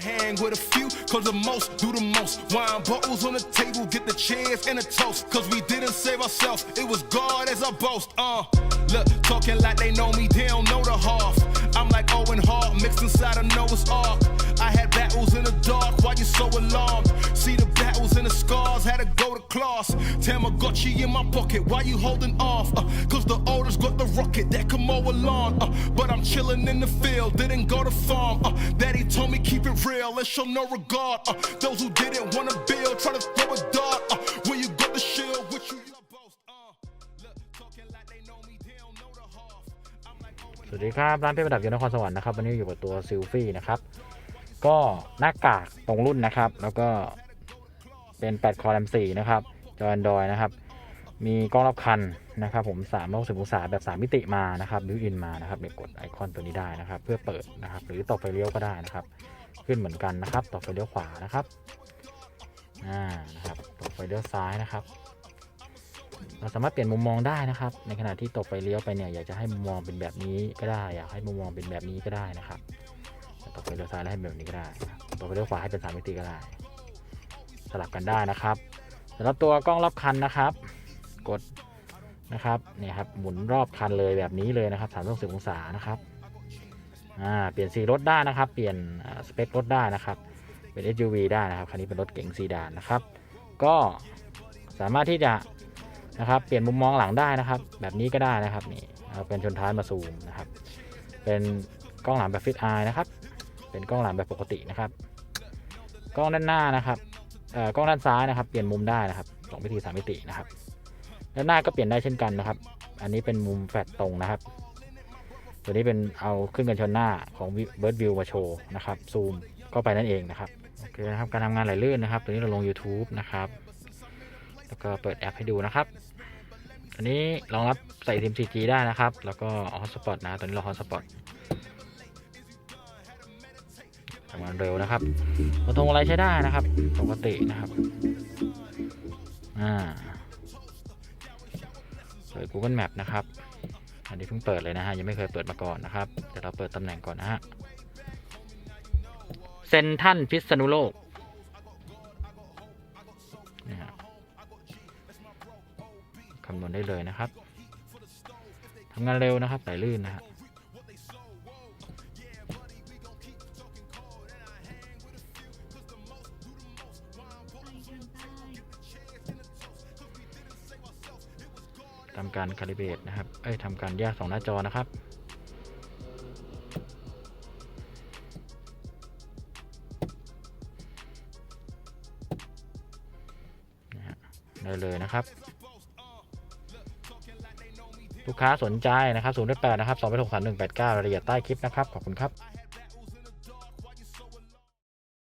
Hang with a few, cause the most do the most. Wine bottles on the table, get the chairs and a toast. Cause we didn't save ourselves, it was God as our boast. Uh, look, talking like they know me, they don't know the half. I'm like Owen Hart, mixed inside a Noah's Ark. I had battles in the dark, why you so alarmed? See the battles and the scars, had to go to class. Tamagotchi in my pocket, why you holding off? Uh, Cause the the rocket that can mow a lawn. Uh, but I'm chilling in the field, didn't go to farm. Uh, Daddy told me keep it real, let's show no regard. Uh, those who didn't wanna build, try to throw a dart. Uh, when you got the shield, which you you boast. Uh, look, talking like they know me, they don't know the half. I'm like Owen สวัสดีครับ ร้านเพชรประดับยนต์นครสวรรค์นะครับวันนี้อยู่กับตัวซิลฟี่นะครับ ก็หน้ากากตรงรุ่นนะครับ แล้วก็เป็น 8 คอร์แรม4นะครับ จอ Android นะครับ มีกล้องรอบคันนะครับผม3 6 0องศาแบบ 3 มิติมานะครับบิวอินมานะครับเดี๋ยวกดไอคอนตัวนี้ได้นะครับ เพื่อเปิดนะครับ หรือต่อไฟเลี้ยวก็ได้นะครับ ขึ้นเหมือนกันนะครับ ต่อไฟเลี้ยวขวานะครับอ่านะครับต่อไฟเลี้ยวซ้ายนะครับ เราสามารถเปลี่ยนมุมมองได้นะครับ ในขณะที่ตกไฟเลี้ยวไปเนี่ยอยากจะให้มุมมองเป็นแบบนี้ก็ได้ อยากให้มุมมองเป็นแบบนี้ก็ได้นะครับตกไฟเลี้ยวซ้ายแล้วให้แบบนี้ก็ได้นะครับตกไฟเลี้ยวขวาให้เป็นสามมิติก็ได้ สลับกันได้นะครับสำหรับตัวกล้องรอบคันนะครับ กดนะครับเนี่ยครับหมุนรอบคันเลยแบบนี้เลยนะครับสามสองศานะครับอ่าเปลี่ยนสีรถได้นะครับ เปลี่ยนสเปครถได้นะครับ เป็น SUV ได้นะครับคันนี้เป็นรถเก๋งซีดานนะครับ ก็สามารถที่จะนะครับเปลี่ยนมุมมองหลังได้นะครับ แบบนี้ก็ได้นะครับนี่เป็นชนท้ายมาซูมนะครับ เป็นกล้องหลังแบบฟิตไอนะครับ เป็นกล้องหลังแบบปกตินะครับกล้องด้านหน้านะครับเอ่อกล้องด้านซ้ายนะครับ เปลี่ยนมุมได้นะครับสองมิติสามมิตินะครับ ด้านหน้าก็เปลี่ยนได้เช่นกันนะครับ อันนี้เป็นมุมแฟลตตรงนะครับ ตัวนี้เป็นเอาขึ้นกันชนหน้าของเบิร์ดวิวมาโชว์นะครับ ซูมเข้าไปนั่นเองนะครับโอเคนะครับการทำงานไหลลื่นนะครับ ตัวนี้เราลง YouTube นะครับ แล้วก็เปิดแอปให้ดูนะครับ อันนี้รองรับใส่ซิม 4G ได้นะครับ แล้วก็ฮอตสปอตนะตอนนี้เราฮอตสปอตทำงานเร็วนะครับกระทงอะไรใช้ได้นะครับ ปกตินะครับ อ่า ย Google Map นะครับ อันนี้เพิ่งเปิดเลยนะฮะ ยังไม่เคยเปิดมาก่อนนะครับ เดี๋ยวเราเปิดตำแหน่งก่อนนะฮะ เซนทันพิษณุโลกนี่ฮะคำนวณได้เลยนะครับทำงานเร็วนะครับไหลลื่นนะฮะ ทำการคาลิเบตนะครับ เอ้ยทำการแยกสองหน้าจอนะครับ ได้เลยนะครับ ลูกค้าสนใจนะครับ0 8นะครับ2 6 3 1 8 9รายละเอียดใต้คลิปนะครับ ขอบคุณครับ